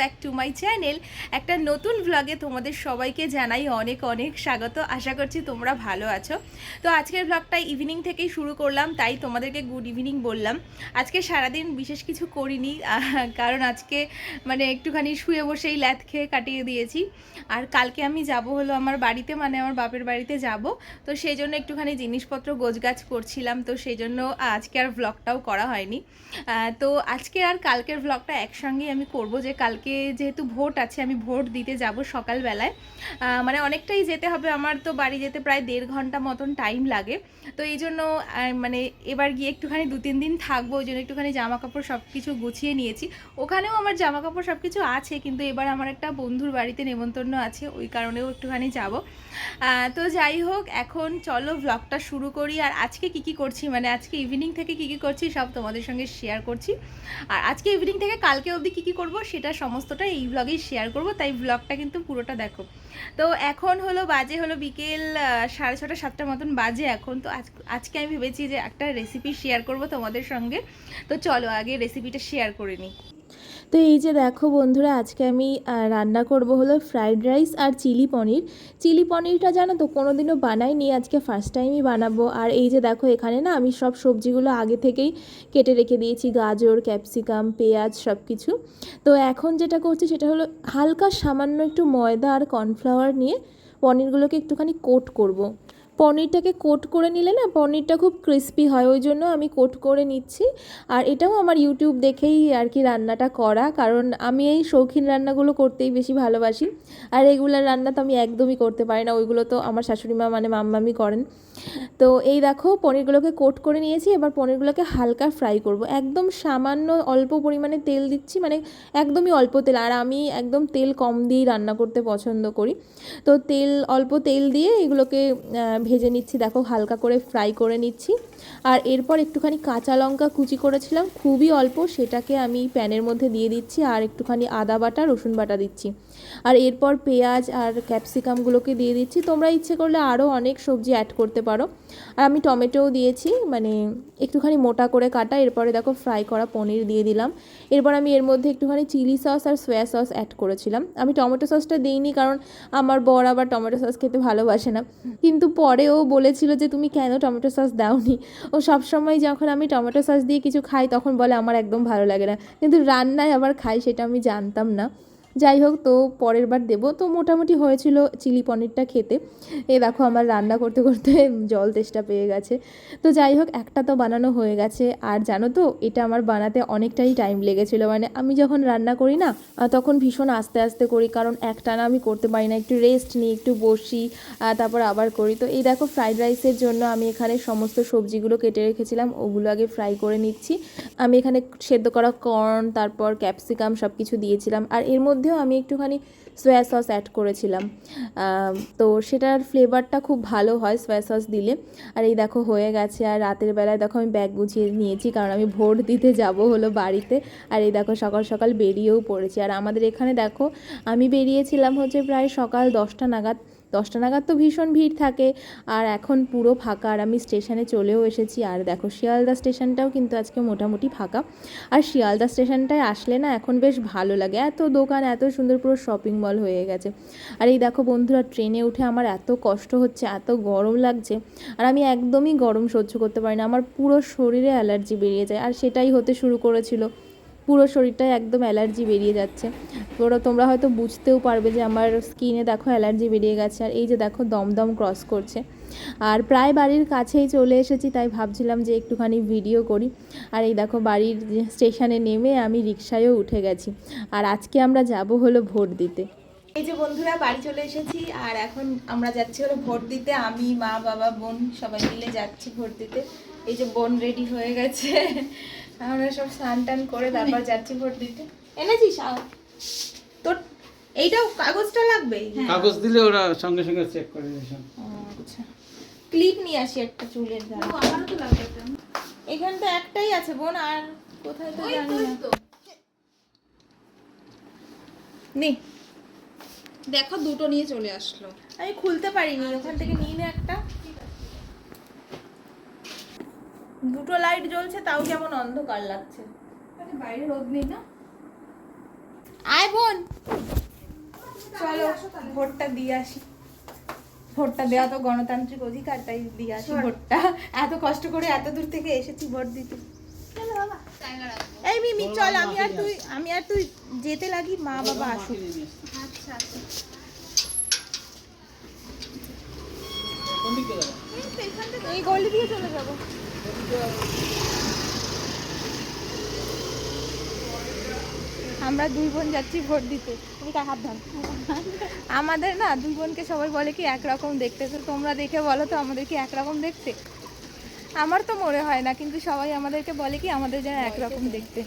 Back to my channel একটা নতুন ব্লগে তোমাদের সবাইকে জানাই অনেক অনেক স্বাগত। আশা করছি তোমরা ভালো আছো। তো আজকের ব্লগটা ইভিনিং থেকেই শুরু করলাম, তাই তোমাদেরকে গুড ইভিনিং বললাম। আজকে সারাদিন বিশেষ কিছু করিনি কারণ আজকে মানে একটুখানি শুয়ে বসেই ল্যাথ খেয়ে কাটিয়ে দিয়েছি। আর কালকে আমি যাব হলো আমার বাড়িতে মানে আমার বাপের বাড়িতে যাব। তো সেই জন্য একটুখানি জিনিসপত্র গোছগাছ করছিলাম, তো সেই জন্য আজকে আর ব্লগটাও করা হয়নি। তো আজকে আর কালকের ব্লগটা একসঙ্গেই আমি করব, যে কালকে যেহেতু ভোট আছে, আমি ভোট দিতে যাব সকালবেলায়। মানে অনেকটাই যেতে হবে, আমার তো বাড়ি যেতে প্রায় দেড় ঘণ্টা মতন টাইম লাগে। তো এই জন্য মানে এবার গিয়ে একটুখানি দু তিন দিন থাকব, ওই জন্য একটুখানি জামা কাপড় সব কিছু গুছিয়ে নিয়েছি। ওখানেও আমার জামা কাপড় সব কিছু আছে, কিন্তু এবার আমার একটা বন্ধুর বাড়িতে নেমন্তন্ন আছে, ওই কারণেও একটুখানি যাব। তো যাই হোক, এখন চলো ব্লগটা শুরু করি। আর আজকে কি কি করছি মানে আজকে ইভিনিং থেকে কি কি করছি, সব তোমাদের সঙ্গে শেয়ার করছি। আর আজকে ইভিনিং থেকে কালকে অবধি কী কী করব, সেটা সমস্তটা এই ব্লগেই শেয়ার করব, তাই ব্লগটা কিন্তু পুরোটা দেখো। তো এখন হলো বাজে হলো বিকেল সাড়ে ছটা সাতটার মতন বাজে এখন। তো আজ, আজকে আমি ভেবেছি যে একটা রেসিপি শেয়ার করব তোমাদের সঙ্গে। তো চলো আগে রেসিপিটা শেয়ার করে নিই। তো এই যে দেখো বন্ধুরা, আজকে আমি রান্না করব হলো ফ্রাইড রাইস আর চিলি পনির। চিলি পনিরটা জানো তো কোনো কোনোদিনও বানাইনি, আজকে ফার্স্ট টাইমই বানাবো। আর এই যে দেখো এখানে না, আমি সব সবজিগুলো আগে থেকেই কেটে রেখে দিয়েছি, গাজর ক্যাপসিকাম পেঁয়াজ সব কিছু তো এখন যেটা করছি সেটা হলো হালকা সামান্য একটু ময়দা আর কর্নফ্লাওয়ার নিয়ে পনিরগুলোকে একটুখানি কোট করব। পনিরটাকে কোট করে নিলে না পনিরটা খুব ক্রিস্পি হয়, ওই জন্য আমি কোট করে নিচ্ছি। আর এটাও আমার ইউটিউব দেখেই আর কি রান্নাটা করা, কারণ আমি এই শৌখিন রান্নাগুলো করতেই বেশি ভালোবাসি। আর রেগুলার রান্না তো আমি একদমই করতে পারি না, ওইগুলো তো আমার শাশুড়ি মা মানে মাম্মামি করেন। তো এই দেখো পনিরগুলোকে কোট করে নিয়েছি, এবার পনিরগুলোকে হালকা ফ্রাই করব। একদম সামান্য অল্প পরিমাণে তেল দিচ্ছি মানে একদমই অল্প তেল, আর আমি একদম তেল কম দিয়েই রান্না করতে পছন্দ করি। তো তেল, অল্প তেল দিয়ে এগুলোকে ভেজে নিচ্ছি, দেখো হালকা করে ফ্রাই করে নিচ্ছি। আর এরপর একটুখানি কাঁচা লঙ্কা কুচি করেছিলাম, খুবই অল্প, সেটাকে আমি প্যানের মধ্যে দিয়ে দিচ্ছি, আর একটুখানি আদা বাটা, রসুন বাটা দিচ্ছি। আর এরপর পেঁয়াজ আর ক্যাপসিকামগুলোকে দিয়ে দিচ্ছি। তোমরা ইচ্ছে করলে আরও অনেক সবজি অ্যাড করতে পারো। আর আমি টমেটোও দিয়েছি মানে একটুখানি মোটা করে কাটা, এরপরে দেখো ফ্রাই করা পনির দিয়ে দিলাম। এরপর আমি এর মধ্যে একটুখানি চিলি সস আর সয়া সস অ্যাড করেছিলাম। আমি টমেটো সসটা দিইনি কারণ আমার বর আবার টমেটো সস খেতে ভালোবাসে না। কিন্তু পরে ও বলেছিল যে, তুমি কেন টমেটো সস দাওনি? ও সবসময় যখন আমি টমেটো সস দিয়ে কিছু খাই, তখন বলে, আমার একদম ভালো লাগে না। কিন্তু রান্নায় আবার খাই, সেটা আমি জানতাম না। যাই হোক, তো পরের বার দেবো। তো মোটামুটি হয়েছিল চিলি পনিরটা খেতে। এ দেখো আমার রান্না করতে করতে জল তেষ্টা পেয়ে গেছে। তো যাই হোক, একটা তো বানানো হয়ে গেছে। আর জানো তো, এটা আমার বানাতে অনেকটাই টাইম লেগেছিল। মানে আমি যখন রান্না করি না তখন ভীষণ আস্তে আস্তে করি। কারণ একটানা আমি করতে পারি না। একটু রেস্ট নিই, একটু বসি তারপর আবার করি। তো এই দেখো ফ্রাইড রাইসের জন্য আমি এখানে সমস্ত সবজিগুলো কেটে রেখেছিলাম। ওগুলো আগে ফ্রাই করে নিচ্ছি। আমি এখানে সেদ্ধ করা কর্ন, তারপর ক্যাপসিকাম সব কিছু দিয়েছিলাম। আর এর মধ্যেও আমি একটুখানি সয়া সস অ্যাড করেছিলাম। তো সেটার ফ্লেভারটা খুব ভালো হয় সয়া সস দিলে। আর এই দেখো হয়ে গেছে। আর রাতের বেলায় দেখো আমি ব্যাগ গুছিয়ে নিয়েছি, কারণ আমি ভোট দিতে যাব হলো বাড়িতে। আর এই দেখো সকাল সকাল বেরিয়েও পড়েছি। আর আমাদের এখানে দেখো আমি বেরিয়েছিলাম হচ্ছে প্রায় সকাল দশটা নাগাদ। দশটা নাগাদ তো ভীষণ ভিড় থাকে। আর এখন পুরো ফাঁকা আর আমি স্টেশনে চলেও এসেছি। আর দেখো শিয়ালদা স্টেশনটাও কিন্তু আজকে মোটামুটি ফাঁকা। আর শিয়ালদা স্টেশনটায় আসলে না এখন বেশ ভালো লাগে। এত দোকান, এত সুন্দর পুরো শপিং মল হয়ে গেছে। আর এই দেখো বন্ধুরা, ট্রেনে উঠে আমার এত কষ্ট হচ্ছে, এত গরম লাগছে। আর আমি একদমই গরম সহ্য করতে পারি না। আমার পুরো শরীরে অ্যালার্জি বেরিয়ে যায়। আর সেটাই হতে শুরু করেছিল। পুরো শরীরটাই একদম অ্যালার্জি বেরিয়ে যাচ্ছে। তোরা তোমরা হয়তো বুঝতেও পারবে যে আমার স্কিনে দেখো অ্যালার্জি বেরিয়ে গেছে আর এই যে দেখো দমদম ক্রস করছে। আর প্রায় বাড়ির কাছেই চলে এসেছি, তাই ভাবছিলাম যে একটুখানি ভিডিও করি। আর এই দেখো বাড়ির স্টেশনে নেমে আমি রিক্সায়ও উঠে গেছি। আর আজকে আমরা যাব হলো ভোট দিতে। এই যে বন্ধুরা, বাড়ি চলে এসেছি আর এখন আমরা যাচ্ছি হলো ভোট দিতে। আমি, মা, বাবা, বোন সবাই মিলে যাচ্ছি ভোট দিতে। এই যে বোন রেডি হয়ে গেছে। আমরা সব স্নান টান করে তারপর যাচ্ছি ভোট দিতে। এনেছিস তোর এইটাও কাগজটা লাগবে? কাগজ দিলে ওরা সঙ্গে সঙ্গে চেক করে আচ্ছা। ক্লিপ নিয়ে আসি একটা চুলের দাঁড়া এখানে তো একটাই আছে বোন আর কোথায় তো জানি না। নে। দেখো দুটো নিয়ে চলে আসলো। আমি খুলতে পারিনি ওখান থেকে নিয়ে নে একটা। দুটো লাইট জ্বলছে তাও কেমন অন্ধকার লাগছে। বাইরে রোদ নেই না? আয় বোন। চলো ভোটটা দিয়ে আসি। ভোটটা দেওয়া তো গণতান্ত্রিক অধিকার তাই দিয়ে আসি ভোটটা। এত কষ্ট করে এত দূর থেকে এসেছি ভোট দিতে। এই মিমি চল আমি আর তুই আমি আর তুই যেতে লাগি মা বাবা আসুক। আচ্ছা আচ্ছা। এই গলি দিয়ে চলে যাব। আমরা দুই বোন যাচ্ছি ভোট দিতে। হাত আমাদের না দুই বোনকে সবাই বলে কি একরকম দেখতে তো তোমরা দেখে বলো তো আমাদের কি একরকম দেখতে? আমার তো মনে হয় না, কিন্তু সবাই আমাদেরকে বলে কি আমাদের যেন একরকম দেখতে।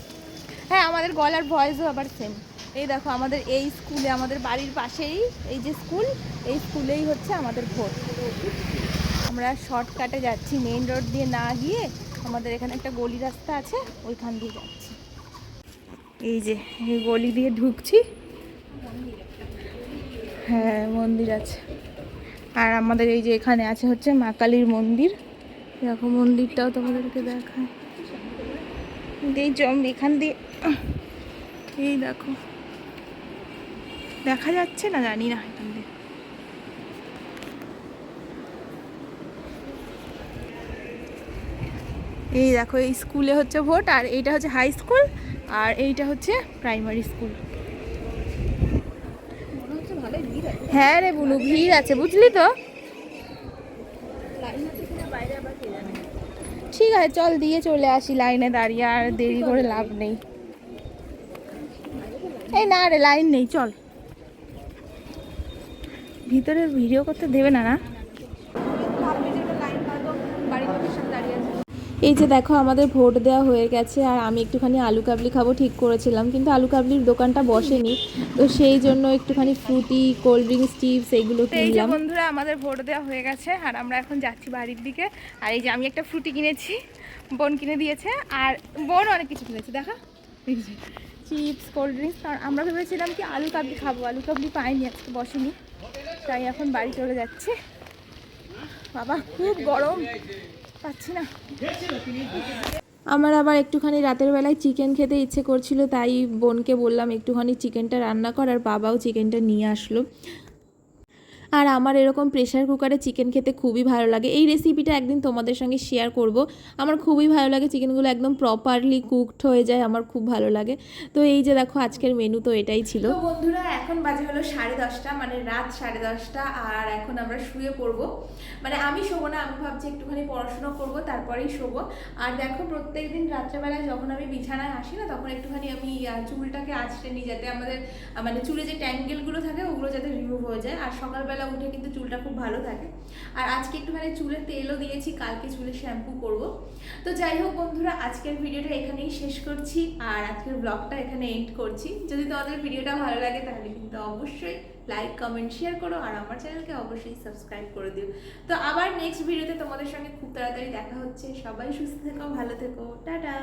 হ্যাঁ আমাদের গলার ভয়েসও আবার সেম এই দেখো, আমাদের এই স্কুলে, আমাদের বাড়ির পাশেই এই যে স্কুল, এই স্কুলেই হচ্ছে আমাদের ভোট। আমরা শর্টকাটে যাচ্ছি মেইন রোড দিয়ে না গিয়ে আমাদের এখানে একটা গলি রাস্তা আছে, ওইখান দিয়ে যাচ্ছি। এই যে, এই গলি দিয়ে ঢুকছি। হ্যাঁ মন্দির আছে। আর আমাদের এই যে এখানে আছে হচ্ছে মা কালীর মন্দির। দেখো মন্দিরটাও তোমাদেরকে দেখায়। এই জম এখান দিয়ে, এই দেখো। দেখা যাচ্ছে না, জানি না এখান দিয়ে এই দেখো, এই স্কুলে হচ্ছে ভোট, আর এইটা হচ্ছে হাই স্কুল আর এইটা হচ্ছে প্রাইমারি স্কুল হ্যাঁ রে বুনু, ভিড় আছে, বুঝলি তো? ঠিক আছে, চল দিয়ে চলে আসি লাইনে দাঁড়িয়ে, আর দেরি করে লাভ নেই। এই না রে লাইন নেই, চল। ভিতরে ভিডিও করতে দেবে না না? এই যে দেখো আমাদের ভোট দেওয়া হয়ে গেছে আর আমি একটুখানি আলু কাবলি খাব ঠিক করেছিলাম কিন্তু আলু কাবলির দোকানটা বসেনি। তো সেই জন্য একটুখানি ফ্রুটি কোল্ড ড্রিঙ্কস চিপস এগুলো এই যে কিনলাম। বন্ধুরা আমাদের ভোট দেওয়া হয়ে গেছে আর আমরা এখন যাচ্ছি বাড়ির দিকে। আর এই যে আমি একটা ফ্রুটি কিনেছি বোন কিনে দিয়েছে আর বোন অনেক কিছু কিনেছে দেখা? চিপস কোল্ড ড্রিঙ্কস কারণ আমরা ভেবেছিলাম কি আলু কাবলি খাব আলু কাবলি পাইনি আজকে বসেনি। তাই এখন বাড়ি চলে যাচ্ছে। বাবা খুব গরম। পাচ্ছি না। আমার আবার একটুখানি রাতের বেলায় চিকেন খেতে ইচ্ছে করছিল, তাই বোনকে বললাম একটুখানি চিকেনটা রান্না কর, আর বাবাও চিকেনটা নিয়ে আসলো। আর আমার এরকম প্রেশার কুকারে চিকেন খেতে খুবই ভালো লাগে। এই রেসিপিটা একদিন তোমাদের সঙ্গে শেয়ার করব। আমার খুবই ভালো লাগে চিকেনগুলো একদম প্রপারলি কুকড হয়ে যায়, আমার খুব ভালো লাগে। তো এই যে দেখো, আজকের মেনু তো এটাই ছিল। বন্ধুরা, এখন বাজে হলো সাড়ে দশটা মানে রাত সাড়ে দশটা, আর এখন আমরা শুয়ে পড়ব। মানে আমি শোবো না, আমি ভাবছি একটুখানি পড়াশোনা করব, তারপরেই শোবো। আর দেখো, প্রত্যেক দিন রাত্রেবেলায় যখন আমি বিছানায় আসি না, তখন একটুখানি আমি চুলটাকে আঁচড়ে নিই, যাতে আমাদের মানে চুলে যে ট্যাঙ্গেলগুলো থাকে, ওগুলো যাতে রিমুভ হয়ে যায়। আর সকালবেলা উঠে কিন্তু চুলটা খুব ভালো থাকে। আর আজকে একটুখানি চুলে তেলও দিয়েছি, কালকে চুলে শ্যাম্পু করব। তো যাই হোক বন্ধুরা, আজকের ভিডিওটা এখানেই শেষ করছি, আর আজকের ব্লগটা এখানে এন্ড করছি। যদি তোমাদের ভিডিওটা ভালো লাগে, তাহলে কিন্তু অবশ্যই লাইক কমেন্ট শেয়ার করো, আর আমার চ্যানেলকে অবশ্যই সাবস্ক্রাইব করে দিও। তো আবার নেক্সট ভিডিওতে তোমাদের সঙ্গে খুব তাড়াতাড়ি দেখা হচ্ছে। সবাই সুস্থ থেকো, ভালো থেকো। টাটা!